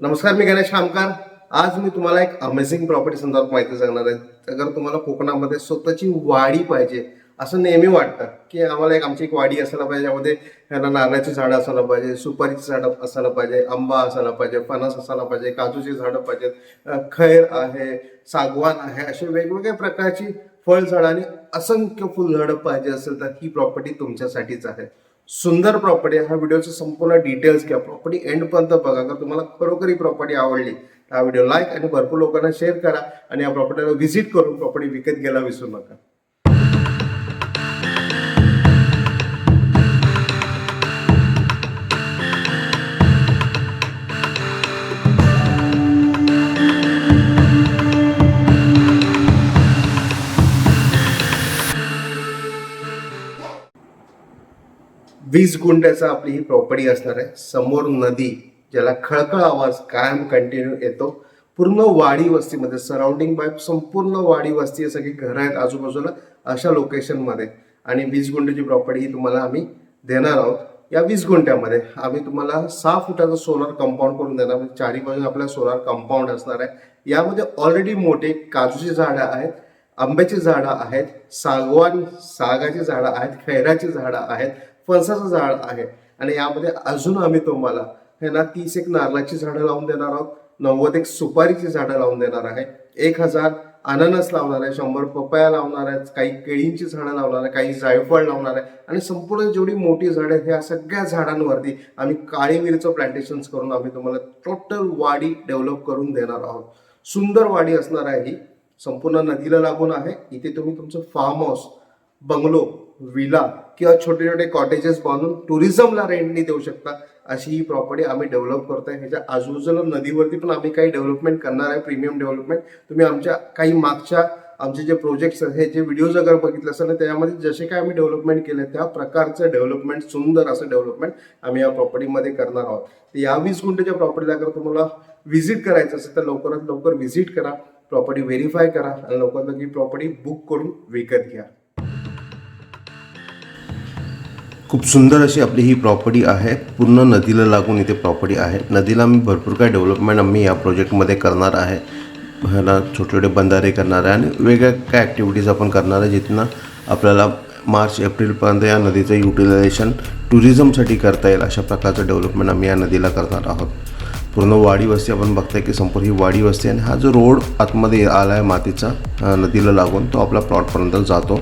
नमस्कार मी गणेश आमकार आज मी तुम्हाला एक अमेझिंग प्रॉपर्टी संदर्भात माहिती सांगणार आहे. अगर तुम्हाला कोकणामध्ये स्वतःची वाडी पाहिजे असं नेहमी वाटतं की आम्हाला एक आमची एक वाडी असायला पाहिजे ज्यामध्ये ह्यांना नारळाची झाडं असायला पाहिजे सुपारीची झाडं असायला पाहिजे आंबा असायला पाहिजे फणस असायला पाहिजे काजूची झाडं पाहिजेत खैर आहे सागवान आहे असे वेगवेगळ्या प्रकारची फळझाडं आणि असंख्य फुलझाडं पाहिजे असेल तर ही प्रॉपर्टी तुमच्यासाठीच आहे. सुंदर प्रॉपर्टी हा व्हिडिओचं संपूर्ण डिटेल्स घ्या. प्रॉपर्टी एंडपर्यंत बघा. जर तुम्हाला खरोखर ही प्रॉपर्टी आवडली तर हा व्हिडिओ लाईक आणि भरपूर लोकांना शेअर करा आणि या प्रॉपर्टीला व्हिजिट करून प्रॉपर्टी विकत घ्यायला विसरू नका. वीस गुंठ्याचा आपली ही प्रॉपर्टी असणार आहे. समोर नदी ज्याला खळखळ आवाज कायम कंटिन्यू येतो. पूर्ण वाडी वस्तीमध्ये सराउंडिंग बाय संपूर्ण वाडी वस्ती आहे, सगळी घरं आहेत आजूबाजूला अशा लोकेशनमध्ये आणि वीस गुंठ्याची प्रॉपर्टी ही तुम्हाला आम्ही देणार आहोत. या वीस गुंठ्यामध्ये आम्ही तुम्हाला सहा फुटाचं सोलार कंपाऊंड करून देणार म्हणजे चारी बाजूने आपल्या सोलार कंपाऊंड असणार आहे. यामध्ये ऑलरेडी मोठे काजूची झाडं आहेत आंब्याची झाडं आहेत सागवान सागाची झाडं आहेत खैराची झाडं आहेत फणसाचं झाड आहे. आणि यामध्ये अजून आम्ही तुम्हाला हे ना तीस एक नारळाची झाडं लावून देणार आहोत. नव्वद एक सुपारीची झाडं लावून देणार आहे. एक हजार अननस लावणार आहे शंभर पपया लावणार आहेत काही केळींची झाडं लावणार आहे काही जायफळ लावणार आहे. आणि संपूर्ण जेवढी मोठी झाडं आहेत ह्या सगळ्या झाडांवरती आम्ही काळी मिरीचं प्लांटेशन्स करून आम्ही तुम्हाला टोटल वाडी डेव्हलप करून देणार आहोत. सुंदर वाडी असणार आहे ही. संपूर्ण नदीला लागून आहे. इथे तुम्ही तुमचं फार्म हाऊस बंगलो विला किंवा छोटे छोटे कॉटेजेस बांधून टुरिझमला रेंटनी देऊ शकता अशी ही प्रॉपर्टी आम्ही डेव्हलप करतोय. ह्याच्या आजूबाजूला नदीवरती पण आम्ही काही डेव्हलपमेंट करणार आहे प्रीमियम डेव्हलपमेंट तुम्ही आमच्या काही मागच्या आमचे जे प्रोजेक्ट्स आहेत हे जे व्हिडिओज अगर बघितले असेल ना त्यामध्ये जसे काय आम्ही डेव्हलपमेंट केले त्या प्रकारचं डेव्हलपमेंट सुंदर असं डेव्हलपमेंट आम्ही या प्रॉपर्टीमध्ये करणार आहोत. तर या वीस गुंठेच्या प्रॉपर्टीला अगर तुम्हाला व्हिजिट करायचं असेल तर लवकरात लवकर व्हिजिट करा प्रॉपर्टी व्हेरीफाय करा आणि लवकरात लवकर प्रॉपर्टी बुक करून विकत घ्या. खूप सुंदर अशी आपली ही प्रॉपर्टी आहे. पूर्ण नदीला लागून इथे प्रॉपर्टी आहे. नदीला आम्ही भरपूर काय डेव्हलपमेंट आम्ही या प्रोजेक्टमध्ये करणार आहे. ह्याला छोटे छोटे बंधारे करणार आहे आणि वेगळ्या काय ॲक्टिव्हिटीज आपण करणार आहे जिथनं आपल्याला मार्च एप्रिलपर्यंत या नदीचं युटिलायझेशन टुरिझमसाठी करता येईल अशा प्रकारचं डेव्हलपमेंट आम्ही या नदीला करणार आहोत. पूर्ण वाडी वस्ती आपण बघताय की संपूर्ण ही वाडी वस्ती आणि हा जो रोड आतमध्ये आला आहे मातीचा नदीला लागून तो आपला प्लॉटपर्यंत जातो.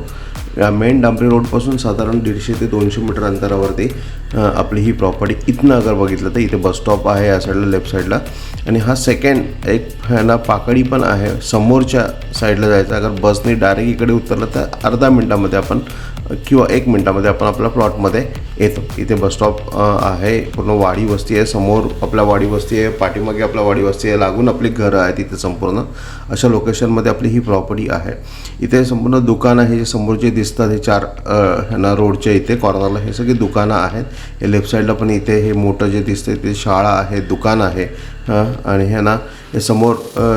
या मेन डांबरी रोडपासून साधारण दीडशे ते दोनशे मीटर अंतरावरती आपली ही प्रॉपर्टी इथनं अगर बघितलं तर इथे बसस्टॉप आहे या साईडला लेफ्ट साईडला आणि हा सेकंड एक ह्याला पाकडी पण आहे समोरच्या साईडला जायचं. अगर बसने डायरेक्ट इकडे उतरलं तर अर्धा मिनटामध्ये आपण किंवा एक मिनटामध्ये आपण आपल्या प्लॉटमध्ये येतो. इथे बसस्टॉप आहे. पूर्ण वाडी वस्ती आहे. समोर आपल्या वाडी वस्ती आहे. पाठीमागे आपल्या वाडी वस्ती आहे. लागून आपली घरं आहेत इथे संपूर्ण. अशा लोकेशनमध्ये आपली ही प्रॉपर्टी आहे. इथे संपूर्ण दुकानं आहे जे समोर जे दिसतात हे चार ह्यांना रोडच्या इथे कॉर्नरला हे सगळी दुकानं आहेत. हे लेफ्ट साईडला पण इथे हे मोठं जे दिसतंय ते शाळा आहे दुकान आहे. हं, आणि ह्यांना समोर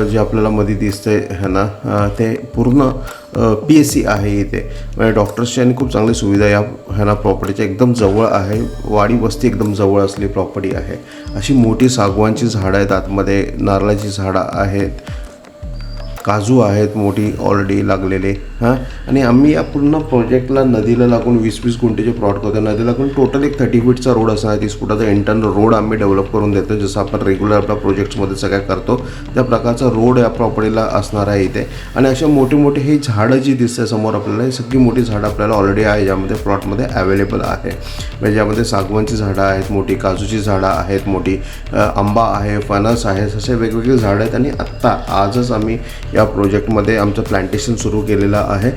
जे आपल्याला मध्ये दिसतंय ह्यांना ते पूर्ण पी एस सी आहे इथे. म्हणजे डॉक्टर्सची आणि खूप चांगली सुविधा या ह्यांना प्रॉपर्टीच्या एकदम जवळ आहे. वाडी वस्ती एकदम जवळ असली प्रॉपर्टी आहे. अशी मोठी सागवानची झाडं आहेत. आतमध्ये नारळाची झाडं आहेत. काजू आहेत. मोठी ऑलरेडी लागलेले. हां? आणि आम्ही या पूर्ण प्रोजेक्टला नदीला लागून वीस वीस गुंठेचे प्लॉट करतो नदीला लागून टोटल एक थर्टी फीटचा रोड असणार तीस फुटाचा इंटरनल रोड आम्ही डेव्हलप करून देतो जसं आपण रेग्युलर आपल्या प्रोजेक्ट्समध्ये सगळ्या करतो त्या प्रकारचा रोड या प्रॉपर्टीला असणार आहे इथे. आणि अशा मोठी मोठी ही झाडं जी दिसते समोर आपल्याला ही सगळी मोठी झाडं आपल्याला ऑलरेडी आहे ज्यामध्ये प्लॉटमध्ये अवेलेबल आहे. म्हणजे ज्यामध्ये सागवानची झाडं आहेत मोठी काजूची झाडं आहेत मोठी आंबा आहे फणस आहे असे वेगवेगळे झाडं आहेत. आणि आत्ता आजच आम्ही या प्रोजेक्टमध्ये आमचं प्लांटेशन सुरू केलेलं आहे.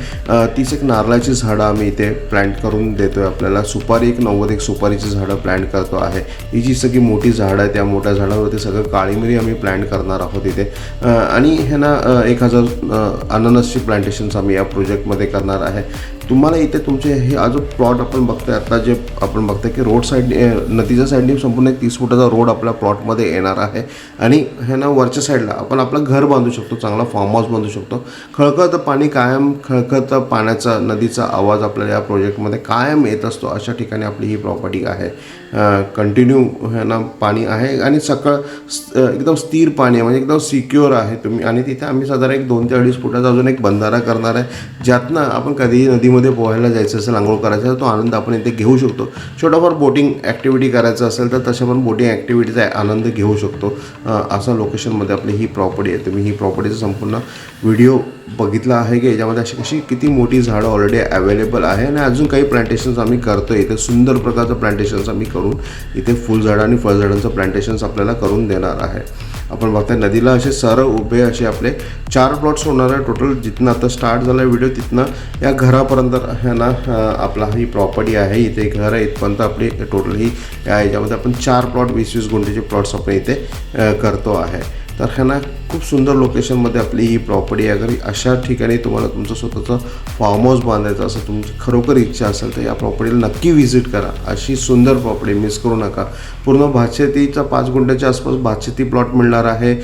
तीच एक नारळाची झाडं आम्ही इथे प्लांट करून देतो आहे आपल्याला. सुपारी एक नव्वद एक सुपारीची झाडं प्लांट करतो आहे. ही जी सगळी मोठी झाडं आहे त्या मोठ्या झाडावरती सगळं काळी मिरी आम्ही प्लांट करणार आहोत इथे. आणि ह्यांना ना एक हजार अननसची प्लांटेशन्स आम्ही या प्रोजेक्टमध्ये करणार आहे. तुम्हाला इथे तुमचे हे हा जो प्लॉट आपण बघतोय. आता जे आपण बघतोय की रोड साईड नदीच्या साईडने संपूर्ण एक तीस फुटाचा रोड आपल्या प्लॉटमध्ये येणार आहे. आणि हे ना वरच्या साईडला आपण आपलं घर बांधू शकतो चांगला फार्म हाऊस बांधू शकतो. खळखळतं पाणी कायम खळखळतं पाण्याचा नदीचा आवाज आपल्याला या प्रोजेक्टमध्ये कायम येत असतो. अशा ठिकाणी आपली ही प्रॉपर्टी आहे. कंटिन्यू ह्यांना पाणी आहे. आणि सकाळ एकदम स्थिर पाणी आहे. म्हणजे एकदम सिक्युअर आहे तुम्ही. आणि तिथे आम्ही साधारण एक दोन ते अडीच फुटाचा अजून एक बंधारा करणार आहे. ज्यातनं आपण कधीही नदी नदीमध्ये पोहायला जायचं असेल आंघोळ करायचं असेल तो आनंद आपण इथे घेऊ शकतो. छोटाफार बोटिंग ॲक्टिव्हिटी करायचं असेल तर तशा पण बोटिंग ॲक्टिव्हिटीचा आनंद घेऊ शकतो. असा लोकेशनमध्ये आपली ही प्रॉपर्टी आहे. तुम्ही ही प्रॉपर्टीचा संपूर्ण व्हिडिओ बघितला आहे की याच्यामध्ये अशी कशी किती मोठी झाडं ऑलरेडी अवेलेबल आहे आणि अजून काही प्लांटेशन्स आम्ही करतो इथे सुंदर प्रकारचं प्लांटेशन्स आम्ही करून इथे फुलझाडं आणि फळझाडांचं प्लांटेशन्स आपल्याला करून देणार आहे. आपण बघताय नदीला असे सर उभे असे आपले चार प्लॉट्स होणार आहे टोटल जिथनं आता स्टार्ट झाला व्हिडिओ तिथनं या घरापर्यंत है ना आपला ही प्रॉपर्टी आहे. इथे घर आहे इथपर्यंत आपली टोटल ही या आपण चार प्लॉट वीस वीस गुंठेचे प्लॉट्स आपण इथे करतो आहे. तर ह्या ना खूप सुंदर लोकेशनमध्ये आपली ही प्रॉपर्टी आहे. अगर अशा ठिकाणी तुम्हाला तुमचं स्वतःचं फार्म हाऊस बांधायचं असं तुमची खरोखर इच्छा असेल तर या प्रॉपर्टीला नक्की व्हिजिट करा. अशी सुंदर प्रॉपर्टी मिस करू नका. पूर्ण भातशेतीचा पाच गुंठ्याच्या आसपास भातशेती प्लॉट मिळणार आहे.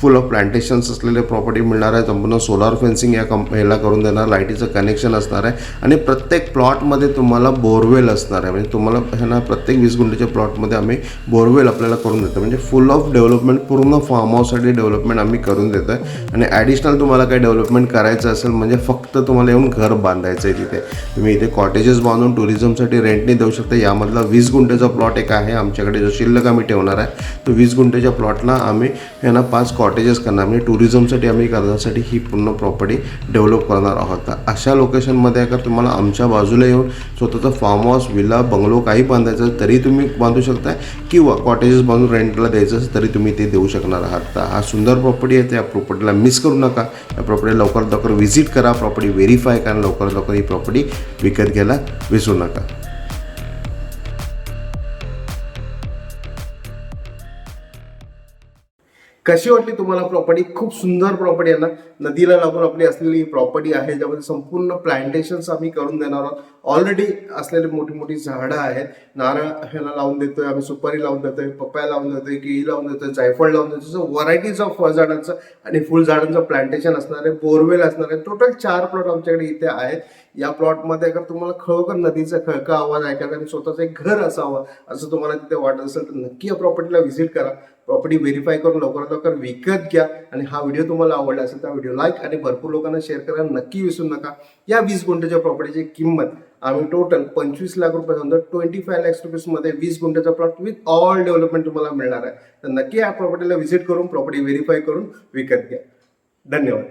फुल ऑफ प्लांटेशन्स असलेले प्रॉपर्टी मिळणार आहे. संपूर्ण सोलार फेन्सिंग या कंप ह्याला करून देणार. लाईटीचं कनेक्शन असणार आहे. आणि प्रत्येक प्लॉटमध्ये तुम्हाला बोरवेल असणार आहे. म्हणजे तुम्हाला ह्यांना प्रत्येक वीस गुंठ्याच्या प्लॉटमध्ये आम्ही बोरवेल आपल्याला करून देतो. म्हणजे फुल ऑफ डेव्हलपमेंट पूर्ण फार्म तुमच्यासाठी डेव्हलपमेंट आम्ही करून देतो आहे आणि ॲडिशनल तुम्हाला काही डेव्हलपमेंट करायचं असेल म्हणजे फक्त तुम्हाला येऊन घर बांधायचं आहे तिथे. तुम्ही इथे कॉटेजेस बांधून टुरिझमसाठी रेंटने देऊ शकता. यामधला वीस गुंठेचा प्लॉट एक आहे आमच्याकडे जो शिल्लक आम्ही ठेवणार आहे. तो वीस गुंठेच्या प्लॉटला आम्ही यांना पाच कॉटेजेस करणार. म्हणजे टुरिझमसाठी आम्ही करण्यासाठी ही पूर्ण प्रॉपर्टी डेव्हलप करणार आहोत. तर अशा लोकेशनमध्ये अगर तुम्हाला आमच्या बाजूला येऊन स्वतःचं फार्म हाऊस विला बंगलो काही बांधायचं तरी तुम्ही बांधू शकताय. किंवा कॉटेजेस बांधून रेंटला द्यायचं असेल तरी तुम्ही ते देऊ शकणार आहात. तर हा सुंदर प्रॉपर्टी आहे त्या प्रॉपर्टीला मिस करू नका. या प्रॉपर्टी लवकरात लवकर व्हिजिट करा प्रॉपर्टी व्हेरीफाय करा लवकरात लवकर ही प्रॉपर्टी विकत घ्यायला विसरू नका. कशी वाटली तुम्हाला प्रॉपर्टी खूप सुंदर प्रॉपर्टी आहे ना? नदीला लागून आपली असलेली ही प्रॉपर्टी आहे ज्यामध्ये संपूर्ण प्लांटेशन्स आम्ही करून देणार आहोत. ऑलरेडी असलेली मोठी मोठी झाडं आहेत. नारळ ह्याला लावून देतोय आम्ही सुपारी लावून देतोय पपया लावून देतोय केळी लावून देतोय जायफळ लावून देतोय. सो व्हरायटीज ऑफ फळझाडांचं आणि फुलझाडांचं प्लांटेशन असणार आहे बोरवेल असणार आहे टोटल चार प्लॉट आमच्याकडे इथे आहेत. या प्लॉटमध्ये अगर तुम्हाला खरोखर नदीचा खळका आवाज ऐकायला आणि स्वतःचं एक घर असावं असं तुम्हाला तिथे वाटत असेल तर नक्की या प्रॉपर्टीला व्हिजिट करा. प्रॉपर्टी व्हेरीफाय करून लवकरात लवकर विकत घ्या आणि हा व्हिडिओ तुम्हाला आवडला असेल तर व्हिडिओ लाईक आणि भरपूर लोकांना शेअर करायला नक्की विसरू नका. या वीस गुंठ्याच्या प्रॉपर्टीची किंमत आम्ही टोटल पंचवीस लाख रुपये समजा ट्वेंटी फाय लॅक्स रुपीजमध्ये वीस गुंठ्याचा प्लॉट विथ ऑल डेव्हलपमेंट तुम्हाला मिळणार आहे. तर नक्की या प्रॉपर्टीला व्हिजिट करून प्रॉपर्टी व्हेरीफाय करून विकत घ्या. धन्यवाद.